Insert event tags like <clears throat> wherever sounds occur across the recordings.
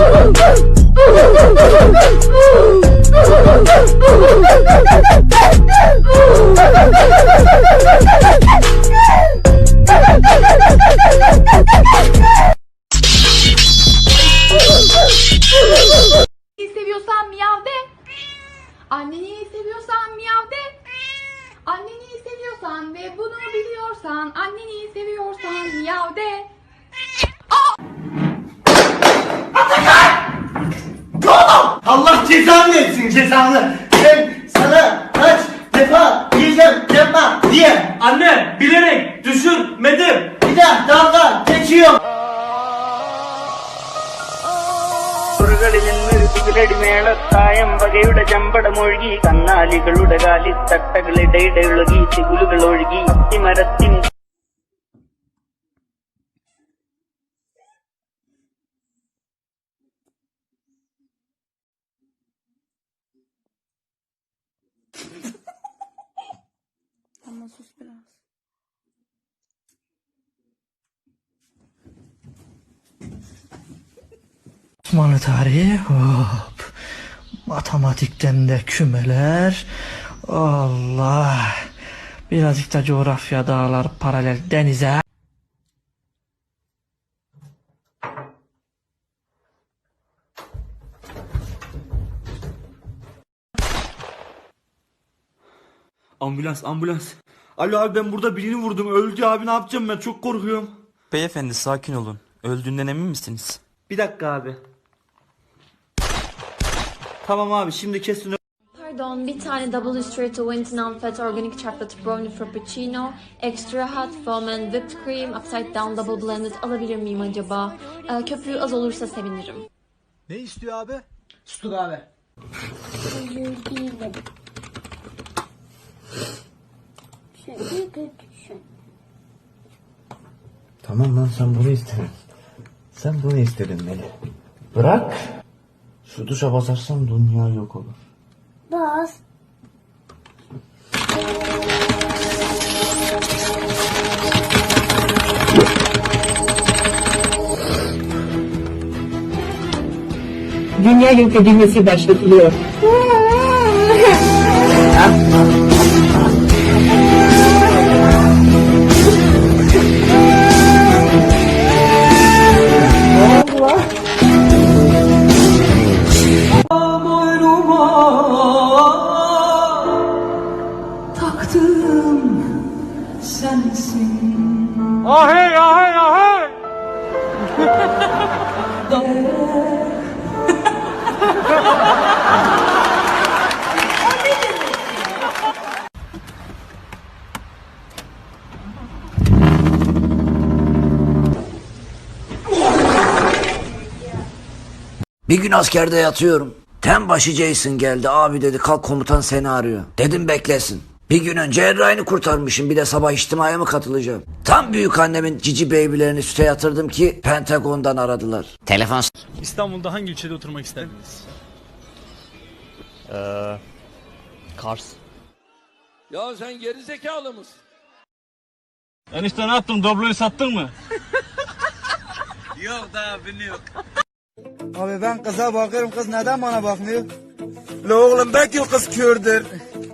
Seviyorsan miyav de. Anneni seviyorsan miyav de. Anneni seviyorsan ve bunu biliyorsan, anneni seviyorsan miyav de. Cezanı versin cezanı. Ben sana kaç defa diyeceğim yapma diye. Anne bilerek düşürmedim. Bir daha dalga geçiyorum. ുകളിൽ നിന്നൊരു മേളത്തായം വകയുടെ ചമ്പടമൊഴുകി കന്നാലികളുടെ കാലിത്തട്ടകളിടയിടെ ഒഴുകി ama sus biraz. Osmanlı tarihi hop. Matematikten de kümeler. Allah. Birazcık da coğrafya dağlar paralel denize. Ambulans ambulans. Alo abi ben burada birini vurdum öldü abi ne yapacağım ben çok korkuyorum. Beyefendi sakin olun. Öldüğünden emin misiniz? Bir dakika abi. Tamam abi şimdi kesin Pardon, bir tane double straight to win non-fat organic chocolate brownie frappuccino, extra hot foam and whipped cream, upside down double blended alabilir miyim acaba? Ee, köpüğü az olursa sevinirim. Ne istiyor abi? Sustuk Tamam lan sen bunu istedin. Sen bunu istedin Melih. Bırak. Şu duşa basarsan dünya yok olur. Bas. Dünya yok edilmesi başlatılıyor. <laughs> Bir gün askerde yatıyorum. Ten başı Jason geldi. Abi dedi kalk komutan seni arıyor. Dedim beklesin. Bir gün önce Erray'ını kurtarmışım. Bir de sabah içtimaya mı katılacağım? Tam büyük annemin cici baby'lerini süte yatırdım ki Pentagon'dan aradılar. Telefon İstanbul'da hangi ilçede oturmak isterdiniz? Kars. Ya sen geri zekalı mısın? Enişte ne yaptın? Dobloyu sattın mı? <laughs> Abi ben kıza bakıyorum kız neden bana bakmıyor? La oğlum belki o kız kördür.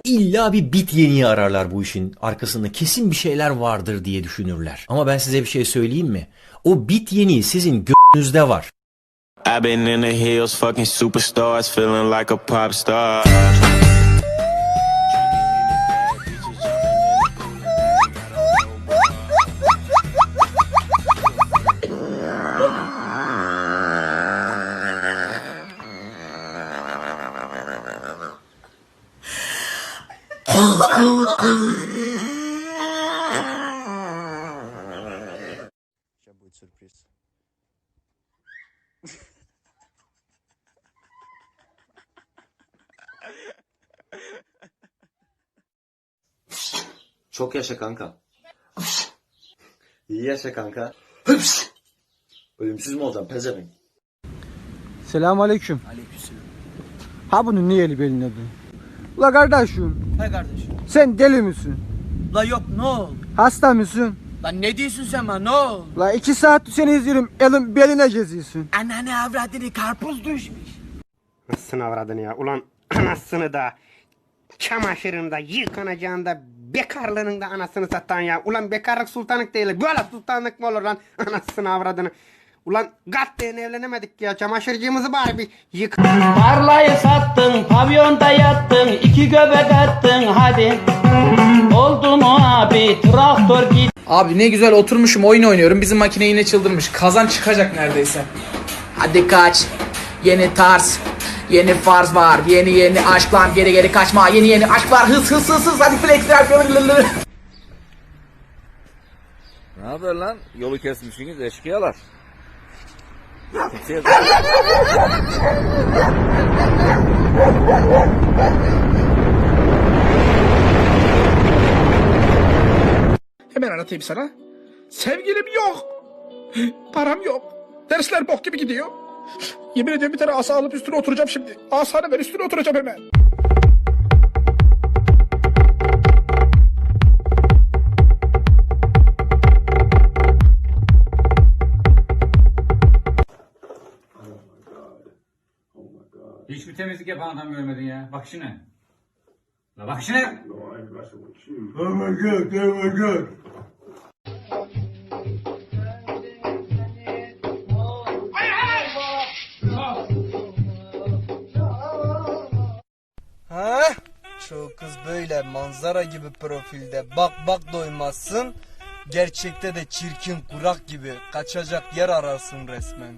İlla bir bit yeniği ararlar bu işin. Arkasında kesin bir şeyler vardır diye düşünürler. Ama ben size bir şey söyleyeyim mi? O bit yeniği sizin gönlünüzde var. I've been in the hills, fucking superstars, feeling like a pop star. Çok yaşa kanka. İyi yaşa kanka. Ölümsüz mü olacaksın pezevenk? Selamun aleyküm. Ha bunun niye eli beline dön? La kardeşim He kardeşim. sen deli misin? La yok ne oldu? Hasta mısın? Lan ne diyorsun sen bana ne oldu? La iki saat seni izliyorum. Elin beline geziyorsun. Anneanne avradını karpuz düşmüş. Anasını avradını ya. Ulan <clears throat> anasını da çamaşırını da yıkanacağını da bekarlığının da anasını satan ya. Ulan bekarlık sultanlık değil. Böyle sultanlık mı olur lan? Anasını avradını. Ulan gatleyen evlenemedik ya. Çamaşırcığımızı bari bir yık. Tarlayı sattın, pavyonda yattın, iki göbek attın hadi. Oldu mu abi, traktör git. Abi ne güzel oturmuşum oyun oynuyorum. Bizim makine yine çıldırmış. Kazan çıkacak neredeyse. Hadi kaç. Yeni tarz. Yeni farz var. Yeni yeni aşklar. Geri geri kaçma. Yeni yeni aşklar. Hız hız hız hız. Hadi flex Ne haber lan? Yolu kesmişsiniz eşkıyalar. Hemen anlatayım sana. Sevgilim yok. Param yok. Dersler bok gibi gidiyor. Yemin ediyorum bir tane asa alıp üstüne oturacağım şimdi. Asanı ver üstüne oturacağım hemen. Temizlik yapan adam görmedin ya. Bak şimdi. La bak şimdi. Ha? Şu kız böyle manzara gibi profilde bak bak doymazsın. Gerçekte de çirkin kurak gibi kaçacak yer ararsın resmen.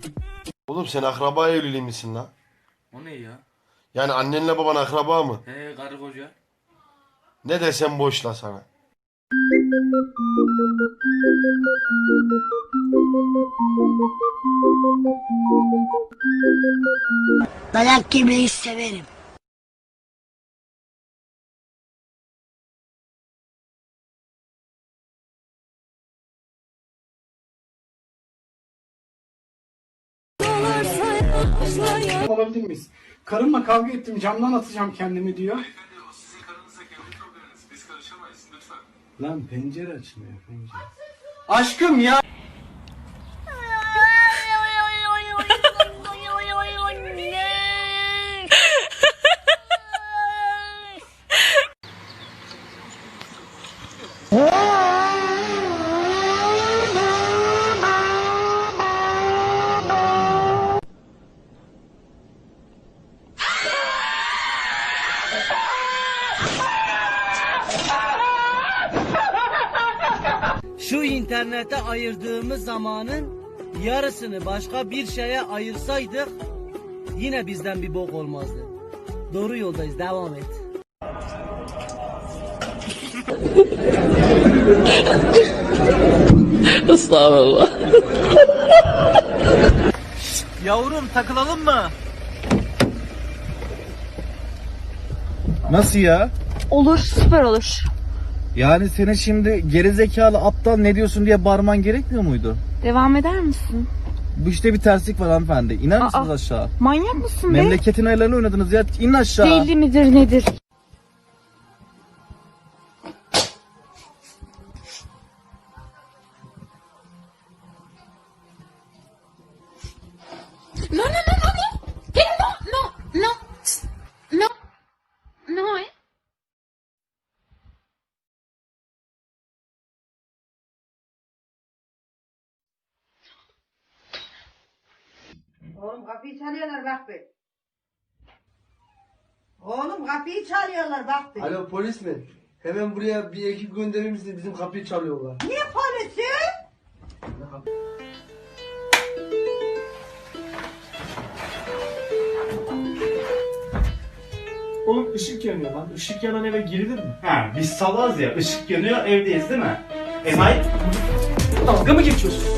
Oğlum sen akraba evliliği misin lan? O ne ya? Yani annenle baban akraba mı? He karı koca. Ne desem boş la sana. Dayak yemeyi severim. Olabilir miyiz? Karımla kavga ettim camdan atacağım kendimi diyor. Lan pencere açmıyor pencere. Aşkım ya. İnternete ayırdığımız zamanın yarısını başka bir şeye ayırsaydık yine bizden bir bok olmazdı. Doğru yoldayız devam et. <laughs> <laughs> Yavrum takılalım mı? Nasıl ya? Olur, süper olur. Yani senin şimdi gerizekalı aptal ne diyorsun diye bağırman gerekmiyor muydu? Devam eder misin? Bu işte bir terslik var hanımefendi. İner misiniz aşağı? Manyak mısın be? Memleketin ayarlarını oynadınız ya. İn aşağı. Deli midir nedir? Oğlum kapıyı çalıyorlar bak be. Oğlum kapıyı çalıyorlar bak be. Alo polis mi? Hemen buraya bir ekip gönderir misiniz? Bizim kapıyı çalıyorlar. Niye polisi? Oğlum ışık yanıyor lan. Işık yanan eve girilir mi? Ha biz salaz ya ışık yanıyor evdeyiz değil mi? Enayi Dalga mı geçiyorsun?